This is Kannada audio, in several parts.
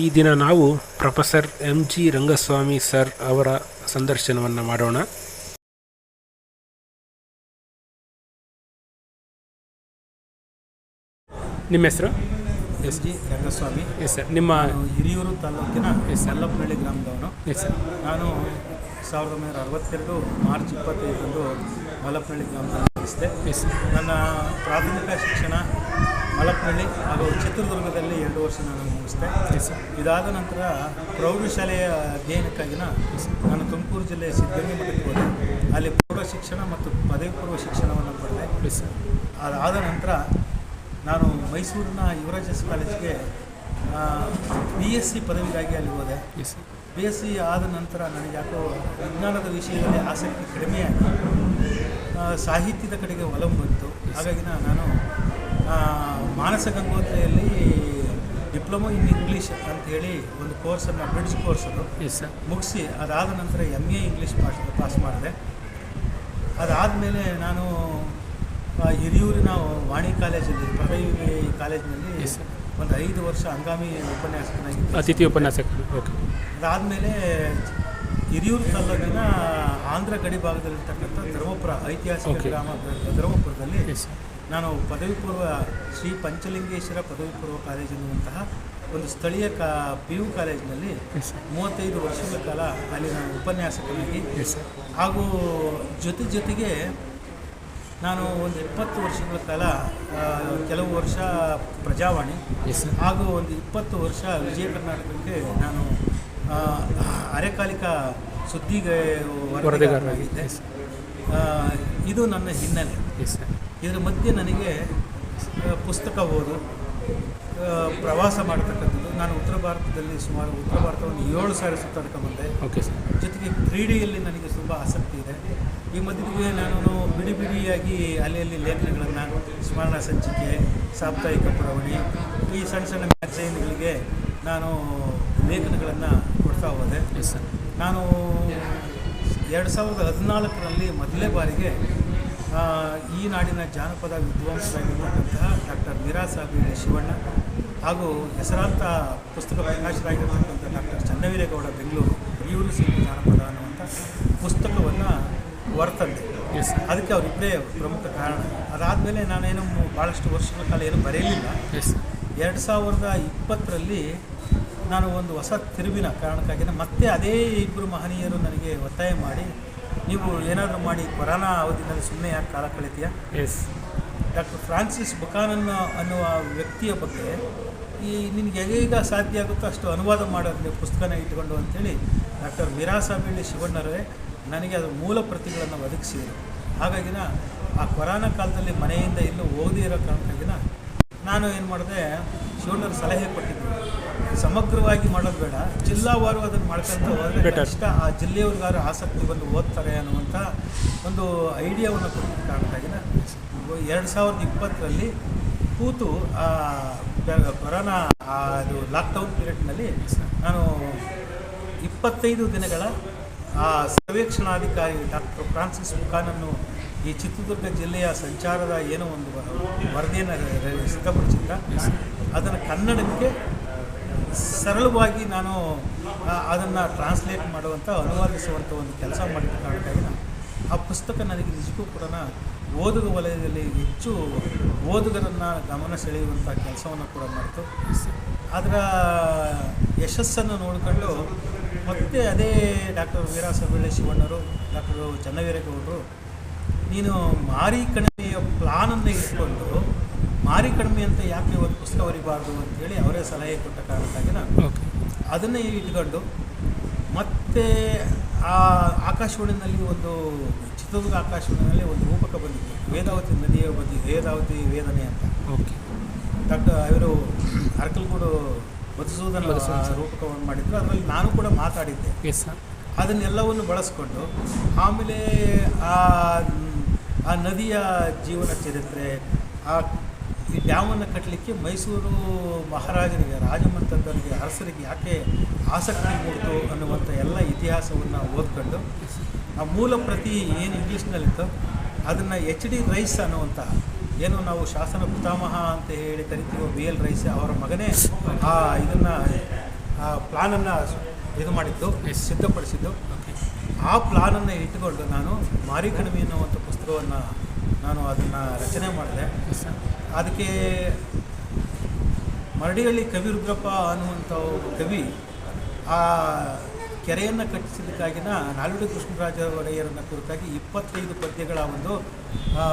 ಈ ದಿನ ನಾವು professor M G Rangaswamy sir ಅವರ ಸಂದರ್ಶನವನ್ನು ಮಾಡೋಣ. ನಿಮ್ಮ ಹೆಸರು? S G Rangaswamy. Yes sir. ನಿಮ್ಮ ಹಿರಿಯೂರು ತಾಲೂಕಿನ ಎಸ್. ಮಲ್ಲಪ್ಪನಹಳ್ಳಿ ಗ್ರಾಮದವನು. Yes sir. ನಾನು ಸಾವಿರದ ಒಂಬೈನೂರ ಅರವತ್ತೆರಡು ಮಾರ್ಚ್ ಇಪ್ಪತ್ತೈದರಂದು ಮಲ್ಲಪ್ಪನಹಳ್ಳಿ ಗ್ರಾಮದಲ್ಲಿ ಎಸ್ ನನ್ನ ಪ್ರಾಥಮಿಕ ಶಿಕ್ಷಣ ಮಲಪ್ಪಳ್ಳಿ ಹಾಗೂ ಚಿತ್ರದುರ್ಗದಲ್ಲಿ ಎರಡು ವರ್ಷ ನಾನು ಮುಗಿಸಿದೆ. ಇದಾದ ನಂತರ ಪ್ರೌಢಶಾಲೆಯ ಅಧ್ಯಯನಕ್ಕಾಗಿನ ನಾನು ತುಮಕೂರು ಜಿಲ್ಲೆಯ ಸಿದ್ಧಗಂಗೆ ಮಠಕ್ಕೆ ಹೋದೆ. ಅಲ್ಲಿ ಪೂರ್ವ ಶಿಕ್ಷಣ ಮತ್ತು ಪದವಿ ಪೂರ್ವ ಶಿಕ್ಷಣವನ್ನು ಪಡೆದೆ. ಅದಾದ ನಂತರ ನಾನು ಮೈಸೂರಿನ ಯುವರಾಜಸ್ ಕಾಲೇಜಿಗೆ ಬಿ ಎಸ್ ಸಿ ಪದವಿಗಾಗಿ ಅಲ್ಲಿ ಹೋದೆ. ಬಿ ಎಸ್ ಸಿ ಆದ ನಂತರ ನನಗೆ ಯಾಕೋ ವಿಜ್ಞಾನದ ವಿಷಯದಲ್ಲಿ ಆಸಕ್ತಿ ಕಡಿಮೆಯಾಗಿ ಸಾಹಿತ್ಯದ ಕಡೆಗೆ ಒಲವು ಬಂತು. ಹಾಗಾಗಿ ನಾನು ಮಾನಸ ಗಂಗೋತ್ರಿಯಲ್ಲಿ ಡಿಪ್ಲೊಮೊ ಇನ್ ಇಂಗ್ಲೀಷ್ ಅಂತೇಳಿ ಒಂದು ಕೋರ್ಸನ್ನು ಬ್ರಿಡ್ಜ್ ಕೋರ್ಸ್ ಅದು. ಮುಗಿಸಿ ಅದಾದ ನಂತರ M A English pass pass ಮಾಡಿದೆ. ಅದಾದಮೇಲೆ ನಾನು ಹಿರಿಯೂರಿನ ವಾಣಿ ಕಾಲೇಜಲ್ಲಿ ಪದವಿ ಕಾಲೇಜಿನಲ್ಲಿ ಒಂದು ಐದು ವರ್ಷ ಹಂಗಾಮಿ ಉಪನ್ಯಾಸಕನಾಗಿ ಅತಿಥಿ ಉಪನ್ಯಾಸಕ ಓಕೆ ಅದಾದಮೇಲೆ ಹಿರಿಯೂರು ತಾಲೂಕಿನ ಆಂಧ್ರ ಗಡಿ ಭಾಗದಲ್ಲಿರ್ತಕ್ಕಂಥ ಧರ್ಮಪುರ ಐತಿಹಾಸಿಕ. ಗ್ರಾಮ ಧರ್ಮಪುರದಲ್ಲಿ ನಾನು ಪದವಿ ಪೂರ್ವ ಶ್ರೀ ಪಂಚಲಿಂಗೇಶ್ವರ ಪದವಿ ಪೂರ್ವ ಕಾಲೇಜಿನಂತಹ ಒಂದು ಸ್ಥಳೀಯ ಕಾ ಪಿ ಯು ಕಾಲೇಜಿನಲ್ಲಿ ಮೂವತ್ತೈದು ವರ್ಷಗಳ ಕಾಲ ಅಲ್ಲಿ ನಾನು ಉಪನ್ಯಾಸಕನಾಗಿ ಹಾಗೂ ಜೊತೆ ಜೊತೆಗೆ ನಾನು ಒಂದು ಇಪ್ಪತ್ತು ವರ್ಷಗಳ ಕಾಲ ಕೆಲವು ವರ್ಷ ಪ್ರಜಾವಾಣಿ ಹಾಗೂ ಒಂದು ಇಪ್ಪತ್ತು ವರ್ಷ ವಿಜಯ ಕರ್ನಾಟಕಕ್ಕೆ ನಾನು ಅರೆಕಾಲಿಕ ಸುದ್ದಿಗೆ ಆ, ಇದು ನನ್ನ ಹಿನ್ನೆಲೆ. ಇದರ ಮಧ್ಯೆ ನನಗೆ ಪುಸ್ತಕ ಓದು ಪ್ರವಾಸ ಮಾಡ್ತಕ್ಕಂಥದ್ದು. ನಾನು ಉತ್ತರ ಭಾರತದಲ್ಲಿ ಸುಮಾರು ಉತ್ತರ ಭಾರತವನ್ನು ಏಳು ಸಾರಿ ಬಂದೆ. ಓಕೆ ಸರ್ ಜೊತೆಗೆ ಕ್ರೀಡೆಯಲ್ಲಿ ನನಗೆ ತುಂಬ ಆಸಕ್ತಿ ಇದೆ. ಈ ಮಧ್ಯೆ ನಾನು ಬಿಡಿ ಬಿಡಿಯಾಗಿ ಅಲ್ಲಿ ಅಲ್ಲಿ ಲೇಖನಗಳನ್ನು ಸ್ಮರಣ ಸಂಚಿಕೆ ಸಾಪ್ತಾಹಿಕ ಪುರವಣಿ ಈ ಸಣ್ಣ ಸಣ್ಣ ಮ್ಯಾಗಝೈನ್ಗಳಿಗೆ ನಾನು ಲೇಖನಗಳನ್ನು ಕೊಡ್ತಾ ಹೋದೆ. ನಾನು ಎರಡು ಸಾವಿರದ ಹದಿನಾಲ್ಕರಲ್ಲಿ ಮೊದಲೇ ಬಾರಿಗೆ ಈ ನಾಡಿನ ಜಾನಪದ ವಿದ್ವಾಂಸರಾಗಿರ್ತಕ್ಕಂತಹ ಡಾಕ್ಟರ್ ಮೀರಾ ಸಾಬಿ ಶಿವಣ್ಣ ಹಾಗೂ ಹೆಸರಾಂತ ಪುಸ್ತಕ ಪ್ರಕಾಶರಾಗಿರ್ತಕ್ಕಂಥ ಡಾಕ್ಟರ್ ಚನ್ನವೀರೇಗೌಡ ಬೆಂಗಳೂರು ಇವರು ಸಿಂಧು ಜಾನಪದ ಅನ್ನುವಂಥ ಪುಸ್ತಕವನ್ನು ಹೊರತಂದೆ ಅದಕ್ಕೆ ಅವರಿಬ್ಬರೇ ಪ್ರಮುಖ ಕಾರಣ. ಅದಾದಮೇಲೆ ನಾನೇನು ಭಾಳಷ್ಟು ವರ್ಷಗಳ ಕಾಲ ಏನು ಬರೆಯಲಿಲ್ಲ. ಎರಡು ಸಾವಿರದ ಇಪ್ಪತ್ತರಲ್ಲಿ ನಾನು ಒಂದು ಹೊಸ ತಿರುವಿನ ಕಾರಣಕ್ಕಾಗಿ ಮತ್ತೆ ಅದೇ ಇಬ್ಬರು ಮಹನೀಯರು ನನಗೆ ಒತ್ತಾಯ ಮಾಡಿ ನೀವು ಏನಾದರೂ ಮಾಡಿ ಕೊರೋನಾ ಅವಧಿನಲ್ಲಿ ಸುಮ್ಮನೆ ಯಾಕೆ ಕಾಲ ಕಳಿತೀಯ? ಎಸ್. ಡಾಕ್ಟರ್ ಫ್ರಾನ್ಸಿಸ್ ಬುಕಾನನ್ ಅನ್ನುವ ವ್ಯಕ್ತಿಯ ಬಗ್ಗೆ ಈ ನಿನಗೆ ಹೇಗೀಗ ಸಾಧ್ಯ ಆಗುತ್ತೋ ಅಷ್ಟು ಅನುವಾದ ಮಾಡೋದು ನೀವು ಪುಸ್ತಕನ ಇಟ್ಕೊಂಡು ಅಂತೇಳಿ ಡಾಕ್ಟರ್ ಮೀರಾಸಾಬಳ್ಳಿ ಶಿವಣ್ಣರೇ ನನಗೆ ಅದರ ಮೂಲ ಪ್ರತಿಗಳನ್ನು ಒದಗಿಸಿದರು. ಹಾಗಾಗಿನ ಆ ಕೊರೋನಾ ಕಾಲದಲ್ಲಿ ಮನೆಯಿಂದ ಎಲ್ಲೂ ಹೋಗದೇ ಇರೋ ಕಾರಣಕ್ಕಾಗಿನ ನಾನು ಏನು ಮಾಡಿದೆ ಶಿವಣ್ಣರ ಸಲಹೆ ಕೊಟ್ಟಿದ್ದರು ಸಮಗ್ರವಾಗಿ ಮಾಡೋದು ಬೇಡ. ಜಿಲ್ಲಾವಾರು ಅದನ್ನು ಮಾಡ್ಕೊಂತ ಹೋದರೆ ಅಷ್ಟ ಆ ಜಿಲ್ಲೆಯವ್ರಿಗಾರು ಆಸಕ್ತಿ ಬಂದು ಓದ್ತಾರೆ ಅನ್ನುವಂಥ ಒಂದು ಐಡಿಯಾವನ್ನು ಕೊಟ್ಟಿದ್ದ ಕಾರಣದಾಗಿನ ಎರಡು ಸಾವಿರದ ಇಪ್ಪತ್ತರಲ್ಲಿ ಕೂತು ಆ ಕೊರೋನಾ ಅದು ಲಾಕ್ಡೌನ್ ಪೀರಿಯಡ್ನಲ್ಲಿ ನಾನು ಇಪ್ಪತ್ತೈದು ದಿನಗಳ ಆ ಸರ್ವೇಕ್ಷಣಾಧಿಕಾರಿ ಡಾಕ್ಟರ್ ಫ್ರಾನ್ಸಿಸ್ ಮುಖಾನನ್ನು ಈ ಚಿತ್ರದುರ್ಗ ಜಿಲ್ಲೆಯ ಸಂಚಾರದ ಏನೋ ಒಂದು ವರದಿಯನ್ನು ಸಿದ್ಧಪಡಿಸಿದ್ದ. ಅದನ್ನು ಕನ್ನಡಕ್ಕೆ ಸರಳವಾಗಿ ನಾನು ಅದನ್ನು ಟ್ರಾನ್ಸ್ಲೇಟ್ ಮಾಡುವಂಥ ಅನುವಾದಿಸುವಂಥ ಒಂದು ಕೆಲಸ ಮಾಡಿದ ಕಾರಣಕ್ಕಾಗಿ ನಾನು ಆ ಪುಸ್ತಕ ನನಗೆ ನಿಜಕ್ಕೂ ಕೂಡ ಓದುಗ ವಲಯದಲ್ಲಿ ಹೆಚ್ಚು ಓದುಗರನ್ನು ಗಮನ ಸೆಳೆಯುವಂಥ ಕೆಲಸವನ್ನು ಕೂಡ ಮಾಡಿತು. ಅದರ ಯಶಸ್ಸನ್ನು ನೋಡಿಕೊಂಡು ಮತ್ತೆ ಅದೇ ಡಾಕ್ಟರ್ ವೀರಾಸಬಳ್ಳಿ ಶಿವಣ್ಣರು, ಡಾಕ್ಟರ್ ಚನ್ನವೀರೇಗೌಡರು, ನೀನು ಮಾರಿ ಕಣಿವೆಯ ಪ್ಲಾನನ್ನು ಇಟ್ಕೊಂಡು ಮಾರಿ ಕಡಿಮೆ ಅಂತ ಯಾಕೆ ಇವತ್ತು ಪುಸ್ತಕ ಬರಿಬಾರ್ದು ಅಂತೇಳಿ ಅವರೇ ಸಲಹೆ ಕೊಟ್ಟ ಕಾರಣಕ್ಕಾಗಿ ನಾನು ಅದನ್ನೇ ಇಟ್ಕೊಂಡು ಮತ್ತೆ ಆ ಆಕಾಶವಾಣಿನಲ್ಲಿ ಒಂದು ಚಿತ್ರದುರ್ಗ ಆಕಾಶವಾಣಿನಲ್ಲಿ ಒಂದು ರೂಪಕ ಬಂದಿದೆ ವೇದಾವತಿ ನದಿಯ ಬಂದಿದೆ ವೇದಾವತಿ ವೇದನೆ ಅಂತ. ಓಕೆ ಡಾಕ್ಟರ್ ಇವರು ಅರಕಲ್ಗೂಡು ಮಧುಸೂದನ. ರೂಪಕವನ್ನು ಮಾಡಿದ್ರು. ಅದರಲ್ಲಿ ನಾನು ಕೂಡ ಮಾತಾಡಿದ್ದೆ. ಎಸ್ ಸರ್ ಅದನ್ನೆಲ್ಲವನ್ನು ಬಳಸ್ಕೊಂಡು ಆಮೇಲೆ ಆ ಆ ನದಿಯ ಜೀವನ ಚರಿತ್ರೆ ಆ ಈ ಡ್ಯಾಮನ್ನು ಕಟ್ಟಲಿಕ್ಕೆ ಮೈಸೂರು ಮಹಾರಾಜರಿಗೆ ರಾಜಮಂತಂದರಿಗೆ ಅರಸರಿಗೆ ಯಾಕೆ ಆಸಕ್ತಿ ಮೂಡಿತು ಅನ್ನುವಂಥ ಎಲ್ಲ ಇತಿಹಾಸವನ್ನು ಓದ್ಕೊಂಡು ಆ ಮೂಲ ಪ್ರತಿ ಏನು ಇಂಗ್ಲೀಷ್ನಲ್ಲಿತ್ತು ಅದನ್ನು ಎಚ್ ಡಿ ರೈಸ್ ಅನ್ನುವಂಥ ಏನು ನಾವು ಶಾಸನ ಪಿತಾಮಹ ಅಂತ ಹೇಳಿ ಕರಿತೀವೋ ಬಿ ಎಲ್ ರೈಸ್ ಅವರ ಮಗನೇ ಆ ಇದನ್ನು ಆ ಪ್ಲಾನನ್ನು ಇದು ಮಾಡಿದ್ದು. ಸಿದ್ಧಪಡಿಸಿದ್ದು. ಆ ಪ್ಲಾನನ್ನು ಇಟ್ಟುಕೊಂಡು ನಾನು ಮಾರಿ ಕಣಿವೆ ಅನ್ನುವಂಥ ಪುಸ್ತಕವನ್ನು ನಾನು ಅದನ್ನು ರಚನೆ ಮಾಡಿದೆ. ಅದಕ್ಕೆ ಮರಡಿಹಳ್ಳಿ ಕವಿ ರುದ್ರಪ್ಪ ಅನ್ನುವಂಥ ಕವಿ ಆ ಕೆರೆಯನ್ನು ಕಟ್ಟಿಸಿದ್ದಕ್ಕಾಗಿನ ನಾಲ್ವಡಿ ಕೃಷ್ಣರಾಜ ಒಡೆಯರನ್ನು ಕುರಿತಾಗಿ ಇಪ್ಪತ್ತೈದು ಪದ್ಯಗಳ ಒಂದು ಆ,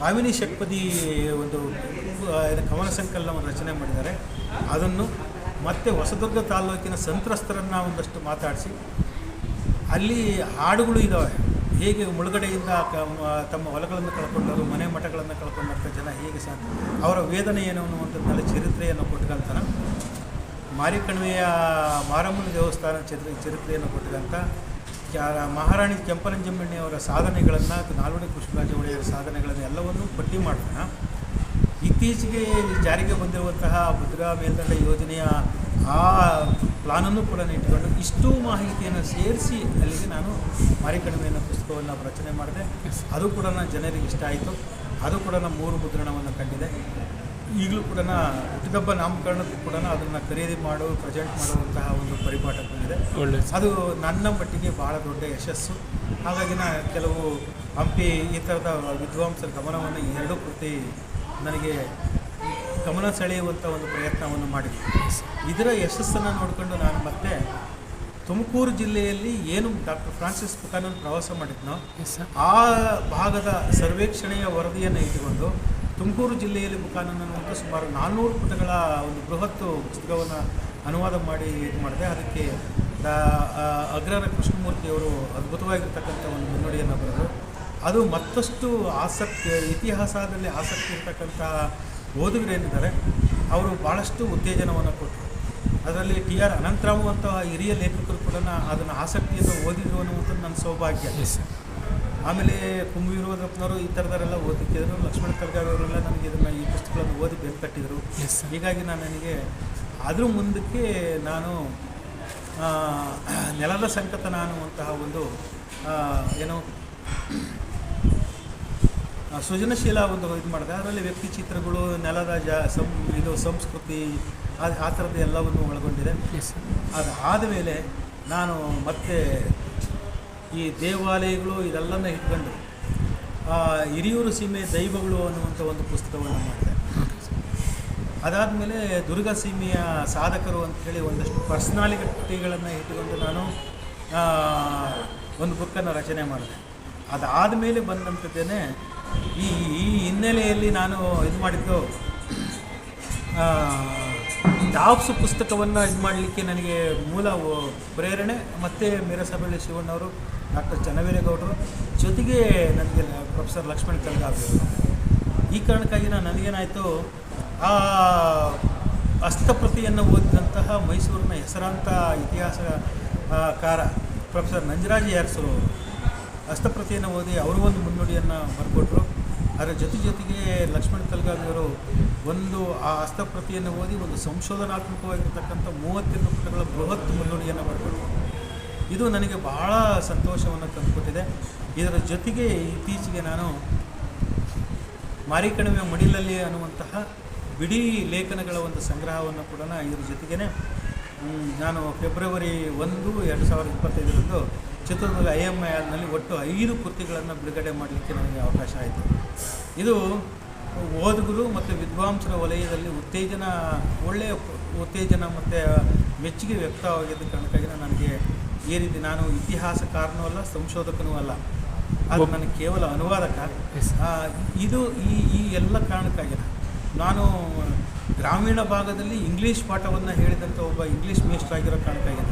ಆಮಿನಿ ಷಟ್ಪದಿ ಒಂದು ಕವನ ಸಂಕಲನವನ್ನು ರಚನೆ ಮಾಡಿದ್ದಾರೆ. ಅದನ್ನು ಮತ್ತೆ ಹೊಸದುರ್ಗ ತಾಲೂಕಿನ ಸಂತ್ರಸ್ತರನ್ನು ಒಂದಷ್ಟು ಮಾತಾಡಿಸಿ. ಅಲ್ಲಿ ಹಾಡುಗಳು ಇದ್ದಾವೆ ಹೇಗೆ ಮುಳುಗಡೆಯಿಂದ ತಮ್ಮ ಹೊಲಗಳನ್ನು ಕಳ್ಕೊಂಡರು, ಮನೆ ಮಠಗಳನ್ನು ಕಳ್ಕೊಂಡಂಥ ಜನ ಹೇಗೆ ಸಾಧ್ಯ? ಅವರ ವೇದನೆ ಏನು ಅನ್ನುವಂಥದ್ದೆಲ್ಲ ಚರಿತ್ರೆಯನ್ನು ಕೊಟ್ಕೊಂತಾನ ಮಾರಿಕಣಿವೆಯ ಮಾರಮ್ಮನ ದೇವಸ್ಥಾನ ಚರಿತ್ರೆ ಚರಿತ್ರೆಯನ್ನು ಕೊಟ್ಟಿದಂಥ ಮಹಾರಾಣಿ ಕೆಂಪರಂಜಮ್ಮಣ್ಣಿಯವರ ಸಾಧನೆಗಳನ್ನು, ನಾಲ್ವಡಿ ಕೃಷ್ಣರಾಜ ಒಡೆಯರ ಸಾಧನೆಗಳನ್ನು ಎಲ್ಲವನ್ನೂ ಪಟ್ಟಿ ಮಾಡ್ತಾನೆ. ಇತ್ತೀಚೆಗೆ ಜಾರಿಗೆ ಬಂದಿರುವಂತಹ ಭದ್ರಾ ಮೇಲ್ದಂಡ ಯೋಜನೆಯ ಆ ಪ್ಲಾನನ್ನು ಕೂಡ ಇಟ್ಟುಕೊಂಡು ಇಷ್ಟು ಮಾಹಿತಿಯನ್ನು ಸೇರಿಸಿ ಅಲ್ಲಿಗೆ ನಾನು ಮಾರಿಕಣಿವೆ ಅನ್ನೋ ಪುಸ್ತಕವನ್ನು ರಚನೆ ಮಾಡಿದೆ. ಅದು ಕೂಡ ಜನರಿಗೆ ಇಷ್ಟ ಆಯಿತು. ಅದು ಕೂಡ ಮೂರು ಮುದ್ರಣವನ್ನು ಕಂಡಿದೆ. ಈಗಲೂ ಕೂಡ ಹುಟ್ಟಿದಬ್ಬ ನಾಮಕರಣಕ್ಕೂ ಕೂಡ ಅದನ್ನು ಖರೀದಿ ಮಾಡು ಪ್ರೆಸೆಂಟ್ ಮಾಡುವಂತಹ ಒಂದು ಪರಿಪಾಠ ಬಂದಿದೆ ಅದು ನನ್ನ ಮಟ್ಟಿಗೆ ಭಾಳ ದೊಡ್ಡ ಯಶಸ್ಸು. ಹಾಗಾಗಿ ನಾನು ಕೆಲವು ಹಂಪಿ ಈ ಥರದ ವಿದ್ವಾಂಸರ ಗಮನವನ್ನು ಈ ಎರಡೂ ಕೃತಿ ನನಗೆ ಗಮನ ಸೆಳೆಯುವಂಥ ಒಂದು ಪ್ರಯತ್ನವನ್ನು ಮಾಡಿದೆ ಇದರ ಯಶಸ್ಸನ್ನು ನೋಡಿಕೊಂಡು ನಾನು ಮತ್ತೆ ತುಮಕೂರು ಜಿಲ್ಲೆಯಲ್ಲಿ ಏನು ಡಾಕ್ಟರ್ ಫ್ರಾನ್ಸಿಸ್ ಪುಕಾನನ್ ಪ್ರವಾಸ ಮಾಡಿದ್ನೋ ಆ ಭಾಗದ ಸರ್ವೇಕ್ಷಣೆಯ ವರದಿಯನ್ನು ಇಟ್ಟುಕೊಂಡು ತುಮಕೂರು ಜಿಲ್ಲೆಯಲ್ಲಿ ಮುಖಾನನ್ನು ಅನ್ನುವಂಥ ಸುಮಾರು ನಾನ್ನೂರು ಪುಟಗಳ ಒಂದು ಬೃಹತ್ ಪುಸ್ತಕವನ್ನು ಅನುವಾದ ಮಾಡಿ ಇದು ಮಾಡಿದೆ. ಅದಕ್ಕೆ ಅಗ್ರಹಾರ ಕೃಷ್ಣಮೂರ್ತಿಯವರು ಅದ್ಭುತವಾಗಿರ್ತಕ್ಕಂಥ ಒಂದು ಮುನ್ನುಡಿಯನ್ನು ಬರೆದರು ಅದು ಮತ್ತಷ್ಟು ಆಸಕ್ತಿ ಇತಿಹಾಸದಲ್ಲಿ ಆಸಕ್ತಿ ಇರ್ತಕ್ಕಂಥ ಓದುಗರೇನಿದ್ದಾರೆ ಅವರು ಭಾಳಷ್ಟು ಉತ್ತೇಜನವನ್ನು ಕೊಟ್ಟರು. ಅದರಲ್ಲಿ ಟಿ ಆರ್ ಅನಂತರಾಮು ಅಂತ ಹಿರಿಯ ಲೇಖಕರು ಕೂಡ ಅದನ್ನು ಆಸಕ್ತಿಯಿಂದ ಓದಿದ್ರು ಅನ್ನುವಂಥದ್ದು ನನ್ನ ಸೌಭಾಗ್ಯ. ಎಸ್ ಆಮೇಲೆ ಕುಂಭಿ ವಿರೋಧಪ್ಪನವರು ಈ ಥರದವರೆಲ್ಲ ಓದಿದ್ದರು ಲಕ್ಷ್ಮಣ ಕಲ್ಗಾರವರೆಲ್ಲ ನನಗೆ ಇದನ್ನು ಈ ಪುಸ್ತಕಗಳನ್ನು ಓದಿ ಬೆನ್ನು ಕಟ್ಟಿದರು. ಎಸ್ ಹೀಗಾಗಿ ನಾನು ನನಗೆ ಅದ್ರ ಮುಂದಕ್ಕೆ ನಾನು ನೆಲದ ಸಂಕತನ ಅನ್ನುವಂತಹ ಒಂದು ಏನೋ ಸೃಜನಶೀಲ ಒಂದು ಇದು ಮಾಡಿದೆ. ಅದರಲ್ಲಿ ವ್ಯಕ್ತಿ ಚಿತ್ರಗಳು ನೆಲದ ಜ ಸಂ ಇದು ಸಂಸ್ಕೃತಿ ಆ ಆ ಥರದ್ದು ಎಲ್ಲವನ್ನು ಒಳಗೊಂಡಿದೆ. ಅದು ಸರ್ ಅದಾದ ಮೇಲೆ ನಾನು ಮತ್ತೆ ಈ ದೇವಾಲಯಗಳು ಇದೆಲ್ಲನ ಇಟ್ಕೊಂಡು ಹಿರಿಯೂರು ಸೀಮೆ ದೈವಗಳು ಅನ್ನುವಂಥ ಒಂದು ಪುಸ್ತಕವನ್ನು ಮಾಡಿದೆ. ಅದಾದಮೇಲೆ ದುರ್ಗ ಸೀಮೆಯ ಸಾಧಕರು ಅಂತೇಳಿ ಒಂದಷ್ಟು ಪರ್ಸ್ನಾಲಿಟಿಗಳನ್ನು ಇಟ್ಟುಕೊಂಡು ನಾನು ಒಂದು ಬುಕ್ಕನ್ನು ರಚನೆ ಮಾಡಿದೆ. ಅದಾದ ಮೇಲೆ ಬಂದಂಥದ್ದೇನೆ ಈ ಈ ಹಿನ್ನೆಲೆಯಲ್ಲಿ ನಾನು ಇದು ಮಾಡಿದ್ದು ಡಾಬ್ಸ್ ಪುಸ್ತಕವನ್ನು ಇದು ಮಾಡಲಿಕ್ಕೆ ನನಗೆ ಮೂಲ ಪ್ರೇರಣೆ, ಮತ್ತು ಮೀರಸಬಳ್ಳಿ ಶಿವಣ್ಣವರು, ಡಾಕ್ಟರ್ ಚನ್ನವೀರೇಗೌಡರು ಜೊತೆಗೆ ನನಗೆ ಪ್ರೊಫೆಸರ್ ಲಕ್ಷ್ಮಣ್ ಕಲ್ಗಾವಿ ಅವರು. ಈ ಕಾರಣಕ್ಕಾಗಿ ನಾನು ನನಗೇನಾಯಿತು, ಆ ಹಸ್ತಪ್ರತಿಯನ್ನು ಓದಿದಂತಹ ಮೈಸೂರಿನ ಹೆಸರಾಂತ ಇತಿಹಾಸಕಾರ ಪ್ರೊಫೆಸರ್ ನಂಜರಾಜ್ ಅವರು ಹಸ್ತಪ್ರತಿಯನ್ನು ಓದಿ ಅವರು ಒಂದು ಮುನ್ನುಡಿಯನ್ನು ಬರ್ಕೊಟ್ರು. ಅದರ ಜೊತೆ ಜೊತೆಗೆ ಲಕ್ಷ್ಮಣ್ ತಲಗಾವಿಯವರು ಒಂದು ಆ ಹಸ್ತಪ್ರತಿಯನ್ನು ಓದಿ ಒಂದು ಸಂಶೋಧನಾತ್ಮಕವಾಗಿರ್ತಕ್ಕಂಥ ಮೂವತ್ತೆರಡು ಪುಟಗಳ ಬೃಹತ್ ಮುನ್ನುಡಿಯನ್ನು ಬರ್ಕೊಂಡು ಇದು ನನಗೆ ಬಹಳ ಸಂತೋಷವನ್ನು ತಂದುಕೊಟ್ಟಿದೆ. ಇದರ ಜೊತೆಗೆ ಇತ್ತೀಚೆಗೆ ನಾನು ಮಾರಿಕಣಿವೆ ಮಡಿಲಲ್ಲಿ ಅನ್ನುವಂತಹ ಬಿಡಿ ಲೇಖನಗಳ ಒಂದು ಸಂಗ್ರಹವನ್ನು ಕೂಡ ಇದ್ರ ಜೊತೆಗೇ ನಾನು ಫೆಬ್ರವರಿ ಒಂದು, ಎರಡು ಸಾವಿರದ ಇಪ್ಪತ್ತೈದರಂದು ಚಿತ್ರದುರ್ಗ ಐ ಎಂ ಐ ಆರ್ನಲ್ಲಿ ಒಟ್ಟು ಐದು ಕೃತಿಗಳನ್ನು ಬಿಡುಗಡೆ ಮಾಡಲಿಕ್ಕೆ ನನಗೆ ಅವಕಾಶ ಆಯಿತು. ಇದು ಓದುಗರು ಮತ್ತು ವಿದ್ವಾಂಸರ ವಲಯದಲ್ಲಿ ಉತ್ತೇಜನ ಒಳ್ಳೆಯ ಉತ್ತೇಜನ ಮತ್ತು ಮೆಚ್ಚುಗೆ ವ್ಯಕ್ತವಾಗಿದ್ದ ಕಾರಣಕ್ಕಾಗಿ ನನಗೆ ಈ ರೀತಿ ನಾನು ಇತಿಹಾಸಕಾರನೂ ಅಲ್ಲ ಸಂಶೋಧಕನೂ ಅಲ್ಲ. ಅದು ನನಗೆ ಕೇವಲ ಅನುವಾದಕ ಇದು ಈ ಈ ಎಲ್ಲ ಕಾರಣಕ್ಕಾಗಿ ನಾನು ಗ್ರಾಮೀಣ ಭಾಗದಲ್ಲಿ ಇಂಗ್ಲೀಷ್ ಪಾಠವನ್ನು ಹೇಳಿದಂಥ ಒಬ್ಬ ಇಂಗ್ಲೀಷ್ ಮೇಸ್ಟರ್ ಆಗಿರೋ ಕಾರಣಕ್ಕಾಗಿ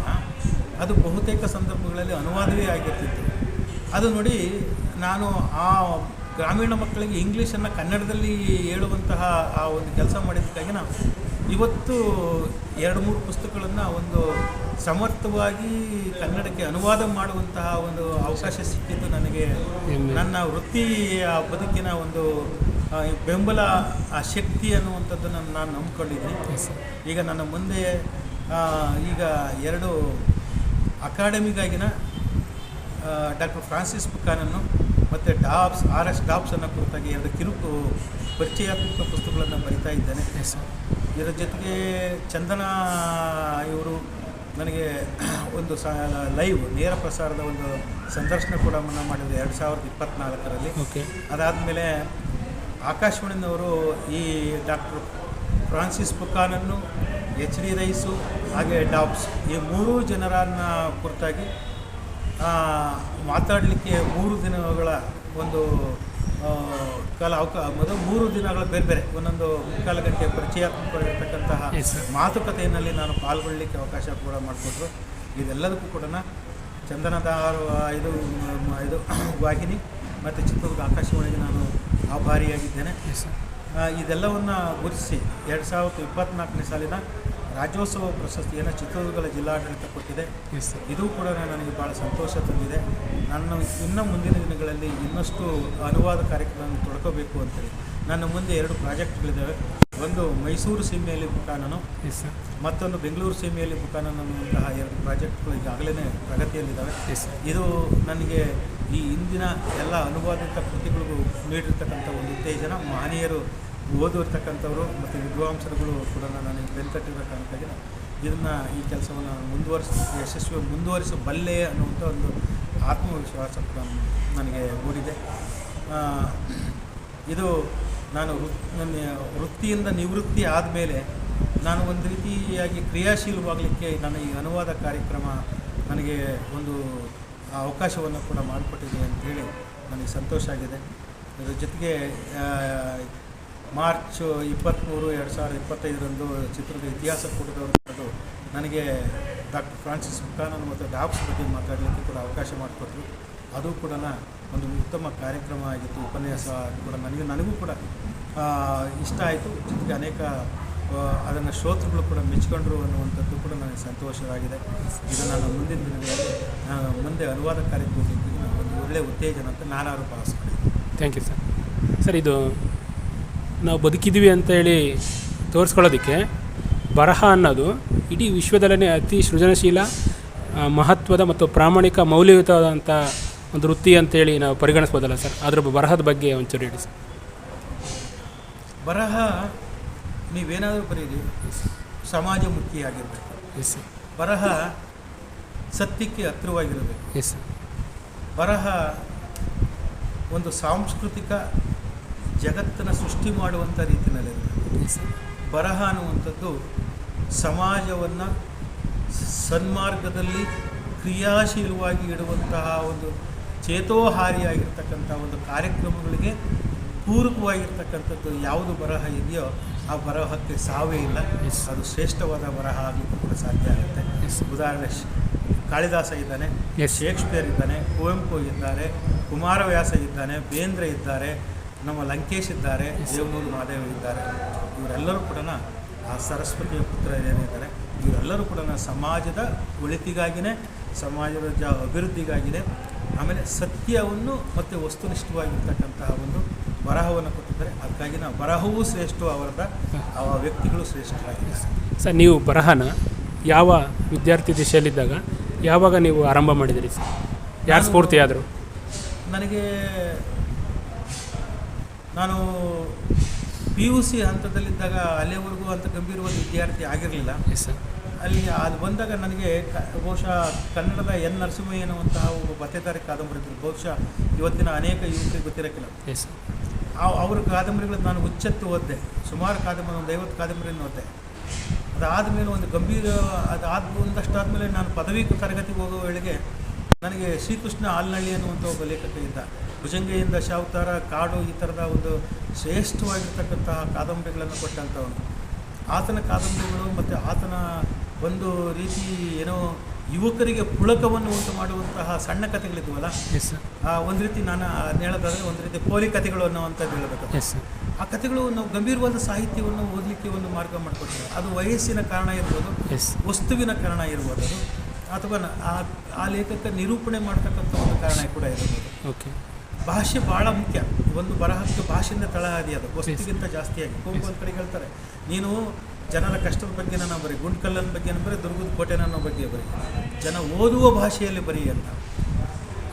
ಅದು ಬಹುತೇಕ ಸಂದರ್ಭಗಳಲ್ಲಿ ಅನುವಾದವೇ ಆಗಿರ್ತಿತ್ತು. ಅದು ನೋಡಿ ನಾನು ಆ ಗ್ರಾಮೀಣ ಮಕ್ಕಳಿಗೆ ಇಂಗ್ಲೀಷನ್ನು ಕನ್ನಡದಲ್ಲಿ ಹೇಳುವಂತಹ ಆ ಒಂದು ಕೆಲಸ ಮಾಡಿದ್ದಕ್ಕಾಗಿ ನಾವು ಇವತ್ತು ಎರಡು ಮೂರು ಪುಸ್ತಕಗಳನ್ನು ಒಂದು ಸಮರ್ಥವಾಗಿ ಕನ್ನಡಕ್ಕೆ ಅನುವಾದ ಮಾಡುವಂತಹ ಒಂದು ಅವಕಾಶ ಸಿಕ್ಕಿದ್ದು ನನಗೆ. ನನ್ನ ವೃತ್ತಿಯ ಬದುಕಿನ ಒಂದು ಬೆಂಬಲ ಆ ಶಕ್ತಿ ಅನ್ನುವಂಥದ್ದನ್ನು ನಾನು ನಂಬ್ಕೊಂಡಿದ್ದೀನಿ. ಈಗ ನನ್ನ ಮುಂದೆ ಈಗ ಎರಡು ಅಕಾಡೆಮಿಗಾಗಿನ ಡಾಕ್ಟರ್ ಫ್ರಾನ್ಸಿಸ್ ಬುಕಾನನ್ನು ಮತ್ತು ಡಾಬ್ಸ್ ಆರ್ ಎಸ್ ಡಾಬ್ಸ್ ಅನ್ನೋ ಕುರಿತಾಗಿ ಎರಡು ಕಿರುಕು ಪರಿಚಯಾತ್ಮಕ ಪುಸ್ತಕಗಳನ್ನು ಬರಿತಾ ಇದ್ದೇನೆ. ಇದರ ಜೊತೆಗೆ ಚಂದನ ಇವರು ನನಗೆ ಒಂದು ಸ ಲೈವ್ ನೇರ ಪ್ರಸಾರದ ಒಂದು ಸಂದರ್ಶನ ಕೂಡ ಮನ್ನ ಮಾಡಿದ್ರು ಎರಡು ಸಾವಿರದ ಇಪ್ಪತ್ತ್ನಾಲ್ಕರಲ್ಲಿ ಓಕೆ ಅದಾದಮೇಲೆ ಆಕಾಶವಾಣಿನವರು ಈ ಡಾಕ್ಟರ್ ಫ್ರಾನ್ಸಿಸ್ ಬುಕಾನನ್ನು ಎಚ್ ಡಿ ರೈಸು ಹಾಗೆ ಡಾಬ್ಸ್ ಈ ಮೂರೂ ಜನರನ್ನ ಕುರಿತಾಗಿ ಮಾತಾಡಲಿಕ್ಕೆ ಮೂರು ದಿನಗಳ ಒಂದು ಕಾಲ ಅವಕಾಶ ಮೊದಲು ಮೂರು ದಿನಗಳ ಬೇರೆ ಬೇರೆ ಒಂದೊಂದು ಮುಕ್ಕಾಲು ಗಂಟೆ ಪರಿಚಯಾತ್ಮಕವಾಗಿರ್ತಕ್ಕಂತಹ ಮಾತುಕತೆಯಲ್ಲಿ ನಾನು ಪಾಲ್ಗೊಳ್ಳಲಿಕ್ಕೆ ಅವಕಾಶ ಕೂಡ ಮಾಡಿಕೊಟ್ರು. ಇದೆಲ್ಲದಕ್ಕೂ ಕೂಡ ಚಂದನದ ಇದು ಇದು ವಾಹಿನಿ ಮತ್ತು ಚಿತ್ರದುರ್ಗ ಆಕಾಶವಾಣಿಗೆ ನಾನು ಆಭಾರಿಯಾಗಿದ್ದೇನೆ. ಇದೆಲ್ಲವನ್ನು ಗುರುತಿಸಿ. ಎರಡು ಸಾವಿರದ ಇಪ್ಪತ್ತ್ನಾಲ್ಕನೇ ಸಾಲಿನ ರಾಜ್ಯೋತ್ಸವ ಪ್ರಶಸ್ತಿಯನ್ನು ಚಿತ್ರದುರ್ಗದ ಜಿಲ್ಲಾಡಳಿತ ಕೊಟ್ಟಿದೆ. ಇದು ಕೂಡ ನನಗೆ ಭಾಳ ಸಂತೋಷ ತಂದಿದೆ. ನಾನು ಇನ್ನು ಮುಂದಿನ ದಿನಗಳಲ್ಲಿ ಇನ್ನಷ್ಟು ಅನುವಾದ ಕಾರ್ಯಕ್ರಮವನ್ನು ತೊಡ್ಕೋಬೇಕು ಅಂತೇಳಿ. ನನ್ನ ಮುಂದೆ ಎರಡು ಪ್ರಾಜೆಕ್ಟ್ಗಳಿದ್ದಾವೆ. ಒಂದು ಮೈಸೂರು ಸೀಮೆಯಲ್ಲಿ ಬುಕಾನನು ಮತ್ತೊಂದು ಬೆಂಗಳೂರು ಸೀಮೆಯಲ್ಲಿ ಬುಕಾನನ್ ಅನ್ನುವಂತಹ ಎರಡು ಪ್ರಾಜೆಕ್ಟ್ಗಳು ಈಗಾಗಲೇ ಪ್ರಗತಿಯಲ್ಲಿದ್ದಾವೆ. ಇದು ನನಗೆ ಈ ಇಂದಿನ ಎಲ್ಲ ಅನುವಾದಿತ ಕೃತಿಗಳಿಗೂ ನೀಡಿರ್ತಕ್ಕಂಥ ಒಂದು ಉತ್ತೇಜನ. ಮಹನೀಯರು ಓದಿರ್ತಕ್ಕಂಥವ್ರು ಮತ್ತು ವಿದ್ವಾಂಸರುಗಳು ಕೂಡ ಬೆನ್ತಟ್ಟಿರೋ ಕಾರಣಕ್ಕಾಗಿ ಇದನ್ನು ಈ ಕೆಲಸವನ್ನು ನಾನು ಮುಂದುವರಿಸ ಯಶಸ್ವಿ ಮುಂದುವರಿಸಬಲ್ಲೆ ಅನ್ನುವಂಥ ಒಂದು ಆತ್ಮವಿಶ್ವಾಸ ಕೂಡ ನನಗೆ ಮೂಡಿದೆ. ಇದು ನಾನು ನನ್ನ ವೃತ್ತಿಯಿಂದ ನಿವೃತ್ತಿ ಆದಮೇಲೆ ನಾನು ಒಂದು ರೀತಿಯಾಗಿ ಕ್ರಿಯಾಶೀಲವಾಗಲಿಕ್ಕೆ ನನ್ನ ಈ ಅನುವಾದ ಕಾರ್ಯಕ್ರಮ ನನಗೆ ಒಂದು ಅವಕಾಶವನ್ನು ಕೂಡ ಮಾಡಿಕೊಟ್ಟಿದೆ ಅಂತೇಳಿ ನನಗೆ ಸಂತೋಷ ಆಗಿದೆ. ಅದರ ಜೊತೆಗೆ ಮಾರ್ಚ್ ಇಪ್ಪತ್ತ್ಮೂರು ಎರಡು ಸಾವಿರದ ಇಪ್ಪತ್ತೈದರಂದು ಚಿತ್ರದ ಇತಿಹಾಸ ಕೂಟದವರು ನನಗೆ ಡಾಕ್ಟರ್ ಫ್ರಾನ್ಸಿಸ್ ಬುಕಾನನ್ ಮತ್ತು ಡಾಕ್ಸ್ ಬಗ್ಗೆ ಮಾತಾಡಲಿಕ್ಕೆ ಕೂಡ ಅವಕಾಶ ಮಾಡಿಕೊಟ್ರು. ಅದು ಕೂಡ ಒಂದು ಉತ್ತಮ ಕಾರ್ಯಕ್ರಮ ಆಗಿತ್ತು, ಉಪನ್ಯಾಸ ಕೂಡ ನನಗೆ, ನನಗೂ ಕೂಡ ಇಷ್ಟ ಆಯಿತು. ಜೊತೆಗೆ ಅನೇಕ ಅದನ್ನು ಶ್ರೋತೃಗಳು ಕೂಡ ಮೆಚ್ಕೊಂಡ್ರು ಅನ್ನುವಂಥದ್ದು ಕೂಡ ನನಗೆ ಸಂತೋಷವಾಗಿದೆ. ಇದು ನಾನು ಮುಂದಿನ ದಿನಗಳಲ್ಲಿ ನಾನು ಮುಂದೆ ಅನುವಾದ ಕಾರ್ಯಕ್ರಮಕ್ಕೆ ಒಂದು ಒಳ್ಳೆಯ ಉತ್ತೇಜನ ಅಂತ ನಾನಾರು ಭಾವಿಸ್ಕೊಂಡಿದ್ದೀನಿ ಥ್ಯಾಂಕ್ ಯು ಸರ್ ಸರ್ ಇದು ನಾವು ಬದುಕಿದ್ದೀವಿ ಅಂತ ಹೇಳಿ ತೋರಿಸ್ಕೊಳ್ಳೋದಕ್ಕೆ ಬರಹ ಅನ್ನೋದು ಇಡೀ ವಿಶ್ವದಲ್ಲೇ ಅತಿ ಸೃಜನಶೀಲ ಮಹತ್ವದ ಮತ್ತು ಪ್ರಾಮಾಣಿಕ ಮೌಲ್ಯಯುತವಾದಂಥ ಒಂದು ವೃತ್ತಿ ಅಂತೇಳಿ ನಾವು ಪರಿಗಣಿಸ್ಬೋದಲ್ಲ ಸರ್? ಅದ್ರ ಬರಹದ ಬಗ್ಗೆ ಒಂಚೂರು ಹೇಳಿ ಸರ್. ಬರಹ ನೀವೇನಾದರೂ ಬರೀರಿ ಸಮಾಜಮುಖಿಯಾಗಿರಬೇಕು ಎಸ್ ಸರ್ ಬರಹ ಸತ್ಯಕ್ಕೆ ಹತ್ತಿರವಾಗಿರಬೇಕು ಎಸ್ ಸರ್ ಬರಹ ಒಂದು ಸಾಂಸ್ಕೃತಿಕ ಜಗತ್ತನ್ನು ಸೃಷ್ಟಿ ಮಾಡುವಂಥ ರೀತಿಯಲ್ಲಿ ಬರಹ ಅನ್ನುವಂಥದ್ದು ಸಮಾಜವನ್ನು ಸನ್ಮಾರ್ಗದಲ್ಲಿ ಕ್ರಿಯಾಶೀಲವಾಗಿ ಇಡುವಂತಹ ಒಂದು ಚೇತೋಹಾರಿಯಾಗಿರ್ತಕ್ಕಂಥ ಒಂದು ಕಾರ್ಯಕ್ರಮಗಳಿಗೆ ಪೂರಕವಾಗಿರ್ತಕ್ಕಂಥದ್ದು ಯಾವುದು ಬರಹ ಇದೆಯೋ ಆ ಬರಹಕ್ಕೆ ಸಾವೇ ಇಲ್ಲ. ಅದು ಶ್ರೇಷ್ಠವಾದ ಬರಹ ಆಗಲಿಕ್ಕೂ ಕೂಡ ಸಾಧ್ಯ ಆಗುತ್ತೆ. ಉದಾಹರಣೆ ಕಾಳಿದಾಸ ಇದ್ದಾನೆ. ಶೇಕ್ಸ್ಪಿಯರ್ ಇದ್ದಾನೆ ಕುವೆಂಪು ಇದ್ದಾರೆ ಕುಮಾರವ್ಯಾಸ ಇದ್ದಾನೆ ಬೇಂದ್ರೆ ಇದ್ದಾರೆ ನಮ್ಮ ಲಂಕೇಶ್ ಇದ್ದಾರೆ ದೇವನೂರು ಮಹಾದೇವ ಇದ್ದಾರೆ. ಇವರೆಲ್ಲರೂ ಕೂಡ ಆ ಸರಸ್ವತಿಯ ಪುತ್ರ ಏನಿದ್ದಾರೆ ಇವರೆಲ್ಲರೂ ಕೂಡ ಸಮಾಜದ ಒಳಿತಿಗಾಗಿಯೇ ಸಮಾಜದ ಜ ಅಭಿವೃದ್ಧಿಗಾಗಿದೆ ಆಮೇಲೆ ಸತ್ಯವನ್ನು ಮತ್ತು ವಸ್ತುನಿಷ್ಠವಾಗಿರ್ತಕ್ಕಂತಹ ಒಂದು ಬರಹವನ್ನು ಕೊಟ್ಟಿದ್ದಾರೆ. ಅದಕ್ಕಾಗಿ ನಾವು ಬರಹವೂ ಶ್ರೇಷ್ಠ ಅವರದ ಆ ವ್ಯಕ್ತಿಗಳು ಶ್ರೇಷ್ಠವಾಗಿದೆ ಸರ್ ನೀವು ಬರಹನ ಯಾವ ವಿದ್ಯಾರ್ಥಿ ದಿಶೆಯಲ್ಲಿದ್ದಾಗ ಯಾವಾಗ ನೀವು ಆರಂಭ ಮಾಡಿದಿರಿ ಸರ್? ಯಾರು ಸ್ಫೂರ್ತಿಯಾದರು? ನನಗೆ ನಾನು ಪಿ ಯು ಸಿ ಹಂತದಲ್ಲಿದ್ದಾಗ ಅಲ್ಲಿವರೆಗೂ ಅಂತ ಗಂಭೀರವಾದ ವಿದ್ಯಾರ್ಥಿ ಆಗಿರಲಿಲ್ಲ. ಎಸ್ ಸರ್ ಅಲ್ಲಿ ಅದು ಬಂದಾಗ ನನಗೆ ಕ ಬಹುಶಃ ಕನ್ನಡದ ಎನ್ ನರಸಿಂಹಯ್ಯ ಎನ್ನುವಂತಹ ಒಬ್ಬ ಬತ್ತೆದಾರಿ ಕಾದಂಬರಿ ಬಹುಶಃ ಇವತ್ತಿನ ಅನೇಕ ಯುವಕರಿಗೆ ಗೊತ್ತಿರೋಕ್ಕಿಲ್ಲ. ಎಸ್ ಅವ್ರ ಕಾದಂಬರಿಗಳನ್ನ ನಾನು ಹುಚ್ಚೆತ್ತು ಓದಿದೆ. ಸುಮಾರು ಕಾದಂಬರಿ ಒಂದು ಐವತ್ತು ಕಾದಂಬರಿಯನ್ನು ಓದಿದೆ. ಅದಾದಮೇಲೆ ಒಂದು ಗಂಭೀರ ಅದಾದ ಒಂದಷ್ಟಾದಮೇಲೆ ನಾನು ಪದವಿ ತರಗತಿಗೆ ಹೋಗೋ ವೇಳೆಗೆ ನನಗೆ ಶ್ರೀಕೃಷ್ಣ ಆಲ್ನಳ್ಳಿ ಅನ್ನುವಂಥ ಒಬ್ಬ ಲೇಖಕ ಇದ್ದ. ಭುಜಂಗೆಯಿಂದ ಶಾವತಾರ ಕಾಡು ಈ ಥರದ ಒಂದು ಶ್ರೇಷ್ಠವಾಗಿರ್ತಕ್ಕಂತಹ ಕಾದಂಬರಿಗಳನ್ನು ಕೊಟ್ಟಂಥವನು. ಆತನ ಕಾದಂಬರಿಗಳು ಮತ್ತು ಆತನ ಒಂದು ರೀತಿ ಏನೋ ಯುವಕರಿಗೆ ಪುಳಕವನ್ನು ಉಂಟು ಮಾಡುವಂತಹ ಸಣ್ಣ ಕಥೆಗಳಿದ್ವಲ್ಲ? ಒಂದು ರೀತಿ ನಾನು ಹೇಳೋದಾದರೆ ಒಂದು ರೀತಿ ಪೋಲಿ ಕಥೆಗಳು ಅನ್ನೋವಂಥದ್ದು ಹೇಳಬೇಕು. ಆ ಕಥೆಗಳು ನಾವು ಗಂಭೀರವಾದ ಸಾಹಿತ್ಯವನ್ನು ಓದಲಿಕ್ಕೆ ಒಂದು ಮಾರ್ಗ ಮಾಡಿಕೊಡ್ತೇವೆ ಅದು ವಯಸ್ಸಿನ ಕಾರಣ ಇರ್ಬೋದು ವಸ್ತುವಿನ ಕಾರಣ ಇರ್ಬೋದು ಅದು. ಅಥವಾ ಆ ಆ ಲೇಖಕ ನಿರೂಪಣೆ ಮಾಡ್ತಕ್ಕಂಥ ಒಂದು ಕಾರಣ ಕೂಡ ಇರ್ಬೋದು. ಓಕೆ ಭಾಷೆ ಭಾಳ ಮುಖ್ಯ. ಒಂದು ಬರಹಕ್ಕೆ ಭಾಷೆಯಿಂದ ತಳಹದಿ ಅದು. ವಸ್ತುಗಿಂತ ಜಾಸ್ತಿಯಾಗಿ. ಕುಂಕು ಒಂದು ಕಡೆ ಹೇಳ್ತಾರೆ. ನೀನು ಜನರ ಕಷ್ಟದ ಬಗ್ಗೆ ನಾನು ಬರಿ ಗುಂಡ್ಕಲ್ಲನ ಬಗ್ಗೆ ಬರೀ ದುರ್ಗದ ಕೋಟೆನ ನನ್ನ ಬಗ್ಗೆ ಬರೀ. ಜನ ಓದುವ ಭಾಷೆಯಲ್ಲಿ ಬರೀ ಅಂತ.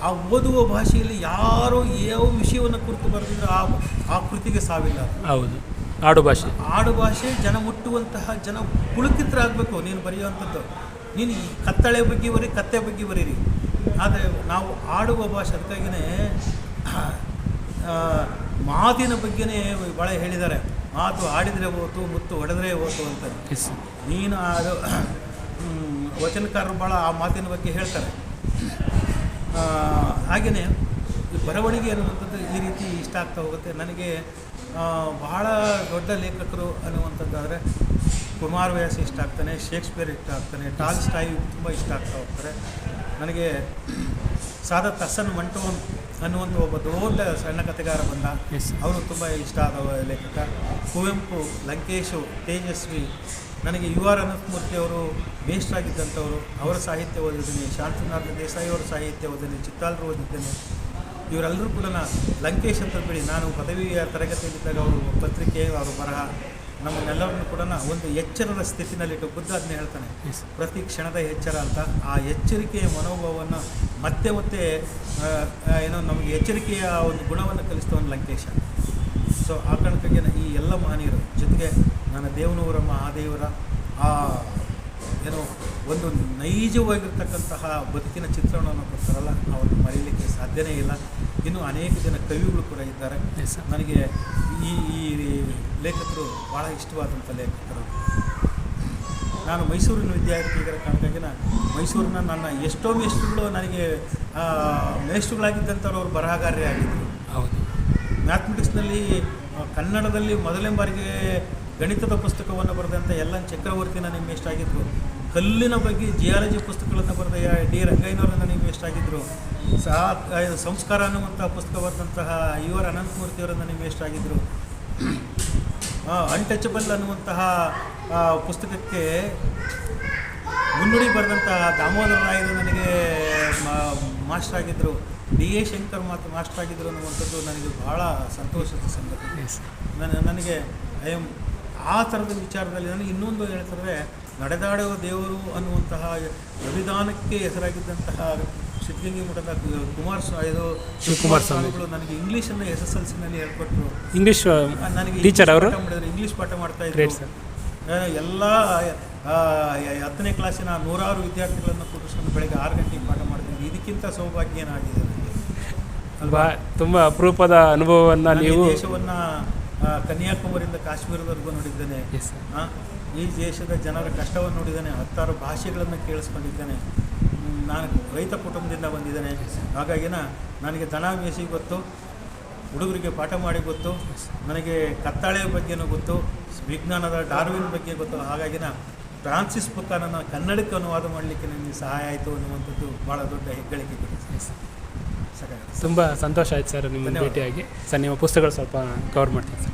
ಆ ಓದುವ ಭಾಷೆಯಲ್ಲಿ ಯಾರೋ ಯಾವ ವಿಷಯವನ್ನು ಕುರಿತು ಬರೆದಿದ್ರೆ ಆ ಆ ಕೃತಿಗೆ ಸಾವಿಲ್ಲ. ಹೌದು. ಆಡು ಭಾಷೆ. ಆಡು ಭಾಷೆ ಜನ ಮುಟ್ಟುವಂತಹ ಜನ ಪುಳುಕಿತರಾಗಬೇಕು ನೀನು ಬರೆಯುವಂಥದ್ದು. ನೀನು ಈ ಕತ್ತಳೆ ಬಗ್ಗೆ ಬರೀ ಕತ್ತೆ ಬಗ್ಗೆ ಬರೀರಿ ಆದರೆ ನಾವು ಆಡುವ ಭಾಷೆ ಅದಕ್ಕಾಗಿಯೇ ಆ, ಮಾತಿನ ಬಗ್ಗೆನೇ ಭಾಳ ಹೇಳಿದ್ದಾರೆ. ಮಾತು ಆಡಿದರೆ ಹೋತು ಮುತ್ತು ಹೊಡೆದ್ರೆ ಹೋತು ಅಂತ ನೀನು ಅದು ವಚನಕಾರರು ಭಾಳ ಆ ಮಾತಿನ ಬಗ್ಗೆ ಹೇಳ್ತಾರೆ. ಹಾಗೆಯೇ ಈ ಬರವಣಿಗೆ ಅನ್ನುವಂಥದ್ದು ಈ ರೀತಿ ಇಷ್ಟ ಆಗ್ತಾ ಹೋಗುತ್ತೆ. ನನಗೆ ಬಹಳ ದೊಡ್ಡ ಲೇಖಕರು ಅನ್ನುವಂಥದ್ದಾದರೆ ಕುಮಾರ್ ವ್ಯಾಸ ಇಷ್ಟ ಆಗ್ತಾನೆ ಶೇಕ್ಸ್ಪಿಯರ್ ಇಷ್ಟ ಆಗ್ತಾನೆ ಟಾಲ್ ಸ್ಟಾಯಿ ತುಂಬ ಇಷ್ಟ ಆಗ್ತಾ ಹೋಗ್ತಾರೆ. ನನಗೆ ಸಾದತ್ ಹಸನ್ ಮಂಟೋನ್ ಅನ್ನುವಂಥ ಒಬ್ಬ ದೊಡ್ಡ ಸಣ್ಣ ಕಥೆಗಾರ ಬಂದ. ಅವರು ತುಂಬ ಇಷ್ಟ ಆದ ಲೇಖಕ. ಕುವೆಂಪು ಲಂಕೇಶು ತೇಜಸ್ವಿ ನನಗೆ ಯು ಆರ್ ಅನಂತಮೂರ್ತಿಯವರು ಅವರು ಮೇಷ್ಟ್ರಾಗಿದ್ದಂಥವರು ಅವರ ಸಾಹಿತ್ಯ ಓದಿದ್ದೀನಿ ಶಾಂತಿನಾಥ ದೇಸಾಯಿ ಅವರ ಸಾಹಿತ್ಯ ಓದಿದ್ದೀನಿ ಚಿತ್ತಾಲರು ಓದಿದ್ದೇನೆ. ಇವರೆಲ್ಲರೂ ಕೂಡ ಲಂಕೇಶ್ ಅಂತ ಬಿಡಿ. ನಾನು ಪದವಿಯ ತರಗತಿಯಲ್ಲಿದ್ದಾಗ ಅವರು ಪತ್ರಿಕೆ ಅವರು ಬರಹ. ನಮ್ಮನ್ನೆಲ್ಲರನ್ನು ಕೂಡ ಒಂದು ಎಚ್ಚರದ ಸ್ಥಿತಿನಲ್ಲಿಟ್ಟು ಬುದ್ಧ ಅದನ್ನ ಹೇಳ್ತಾನೆ. ಪ್ರತಿ ಕ್ಷಣದ ಎಚ್ಚರ ಅಂತ. ಆ ಎಚ್ಚರಿಕೆಯ ಮನೋಭಾವವನ್ನು ಮತ್ತೆ ಮತ್ತೆ ಏನೋ ನಮಗೆ ಎಚ್ಚರಿಕೆಯ ಒಂದು ಗುಣವನ್ನು ಕಲಿಸ್ತವನು ಲಂಕೇಶ. ಸೊ ಆ ಕಾರಣಕ್ಕಾಗಿ ಈ ಎಲ್ಲ ಮಹನೀಯರು ಜೊತೆಗೆ ನನ್ನ ದೇವನೂರ ಮಹಾದೇವರ ಆ ಏನೋ ಒಂದು ನೈಜವಾಗಿರ್ತಕ್ಕಂತಹ ಬದುಕಿನ ಚಿತ್ರಣವನ್ನು ಕೊಡ್ತಾರಲ್ಲ ಅವರನ್ನು ಮರೆಯಲಿಕ್ಕೆ ಸಾಧ್ಯನೇ ಇಲ್ಲ. ಇನ್ನೂ ಅನೇಕ ಜನ ಕವಿಗಳು ಕೂಡ ಇದ್ದಾರೆ. ನನಗೆ ಈ ಈ ಲೇಖಕರು ಭಾಳ ಇಷ್ಟವಾದಂಥ ಲೇಖಕರು. ನಾನು ಮೈಸೂರಿನ ವಿದ್ಯಾರ್ಥಿಗಳ ಕಾರಣಕ್ಕಾಗಿ ನಾನು ಮೈಸೂರಿನ ನನ್ನ ಎಷ್ಟೋ ಮೇಷ್ಟ್ರುಗಳು ನನಗೆ ಮೇಷ್ಟ್ರುಗಳಾಗಿದ್ದಂಥವ್ರು ಅವರು ಬರಹಗಾರರೇ ಆಗಿದ್ದರು ಹೌದು. ಮ್ಯಾಥಮೆಟಿಕ್ಸ್ನಲ್ಲಿ ಕನ್ನಡದಲ್ಲಿ ಮೊದಲನೇ ಬಾರಿಗೆ ಗಣಿತದ ಪುಸ್ತಕವನ್ನು ಬರೆದಂಥ ಎಲ್ಲ ಚಕ್ರವರ್ತಿ ನನಗೆ ಮೇಷ್ಟ್ ಆಗಿದ್ದರು ಕಲ್ಲಿನ ಬಗ್ಗೆ ಜಿಯಾಲಜಿ ಪುಸ್ತಕಗಳನ್ನು ಬರೆದ ಡಿ. ರಂಗಯ್ಯನವರು ನನಗೆ ಮೇಷ್ಟ್ ಆಗಿದ್ದರು ಸಹ ಸಂಸ್ಕಾರ ಅನ್ನುವಂಥ ಪುಸ್ತಕ ಬರೆದಂತಹ ಆರ್ ಅನಂತಮೂರ್ತಿಯವರು ನನಗೆ ಮೇಷ್ಟ್ ಆಗಿದ್ದರು ಅನ್ಟಚಬಲ್ ಅನ್ನುವಂತಹ ಪುಸ್ತಕಕ್ಕೆ ಮುನ್ನುಡಿ ಬರೆದಂತಹ ದಾಮೋದರ ರಾಯರು ನನಗೆ ಮಾಸ್ಟರ್ ಆಗಿದ್ದರು ಡಿ ಎ ಶಂಕರ್ ಮಾತು ಮಾಸ್ಟರ್ ಆಗಿದ್ದರು ಅನ್ನುವಂಥದ್ದು ನನಗೆ ಬಹಳ ಸಂತೋಷದ ಸಂಗತಿ. ನನ್ನ ನನಗೆ ಐ ಎಂ ಆ ಥರದ ವಿಚಾರದಲ್ಲಿ ನನಗೆ ಇನ್ನೊಂದು ಹೇಳ್ತಾರೆ ನಡೆದಾಡುವ ದೇವರು ಅನ್ನುವಂತಹ ಅಭಿಧಾನಕ್ಕೆ ಹೆಸರಾಗಿದ್ದಂತಹ ಸಿದ್ಧಗಂಗೆ ಮಠದ ಕುಮಾರ್ ಇದು ಶಿವಕುಮಾರ್ ಸ್ವಾಮಿ. ಸ್ವಾಮಿಗಳು ನನಗೆ ಇಂಗ್ಲೀಷನ್ನು ಎಸ್ ಎಸ್ ಎಲ್ ಸಿನಲ್ಲಿ ಹೇಳ್ಕೊಟ್ರು. ಇಂಗ್ಲೀಷ್ ನನಗೆ ಟೀಚರ್ ಅವರು? ಇಂಗ್ಲೀಷ್ ಪಾಠ ಮಾಡ್ತಾ ಇದ್ರು. ಸರ್ ಎಲ್ಲ ಹತ್ತನೇ ಕ್ಲಾಸಿನ ನೂರಾರು ವಿದ್ಯಾರ್ಥಿಗಳನ್ನು ಕೂರಿಸ್ಕೊಂಡು ಬೆಳಗ್ಗೆ ಆರು ಗಂಟೆಗೆ ಪಾಠ ಮಾಡ್ತೀನಿ ಇದಕ್ಕಿಂತ ಸೌಭಾಗ್ಯ ಏನಾಗಿದೆ ನನಗೆ? ಅಲ್ವಾ ತುಂಬ ಅಪರೂಪದ ಅನುಭವವನ್ನು ನೀವು ದೇಶವನ್ನ ಕನ್ಯಾಕುಮಾರಿಯಿಂದ ಕಾಶ್ಮೀರದವರೆಗೂ ನೋಡಿದ್ದೇನೆ. ಈ ದೇಶದ ಜನರ ಕಷ್ಟವನ್ನು ನೋಡಿದ್ದೇನೆ. ಹತ್ತಾರು ಭಾಷೆಗಳನ್ನು ಕೇಳಿಸ್ಕೊಂಡಿದ್ದೇನೆ. ನಾನು ರೈತ ಕುಟುಂಬದಿಂದ ಬಂದಿದ್ದೇನೆ. ಹಾಗಾಗಿನ ನನಗೆ ದನ ಮೇಸಿ ಗೊತ್ತು ಹುಡುಗರಿಗೆ ಪಾಠ ಮಾಡಿ ಗೊತ್ತು ನನಗೆ ಕತ್ತಾಳೆ ಬಗ್ಗೆನೂ ಗೊತ್ತು ವಿಜ್ಞಾನದ ಡಾರ್ವಿನ್ ಬಗ್ಗೆ ಗೊತ್ತು. ಹಾಗಾಗಿನ ಫ್ರಾನ್ಸಿಸ್ ಪುಕ್ಕ ನನ್ನ ಕನ್ನಡಕ್ಕೆ ಅನುವಾದ ಮಾಡಲಿಕ್ಕೆ ನನಗೆ ಸಹಾಯ ಆಯಿತು ಅನ್ನುವಂಥದ್ದು ಭಾಳ ದೊಡ್ಡ ಹೆಗ್ಗಳಿಕೆ ತುಂಬ ಸಂತೋಷ ಆಯ್ತು ಸರ್ ನಿಮ್ಮ. ಭೇಟಿಯಾಗಿ. ಸರ್ ನಿಮ್ಮ ಪುಸ್ತಕಗಳು ಸ್ವಲ್ಪ ಕವರ್ ಮಾಡ್ತೀನಿ ಸರ್.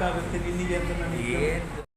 ಹೆಚ್ಚಿಗೆ ತೂಕ ಆಗುತ್ತೆ ನಿನ್ನಿಗೆ ಅಂತ ನನಗೆ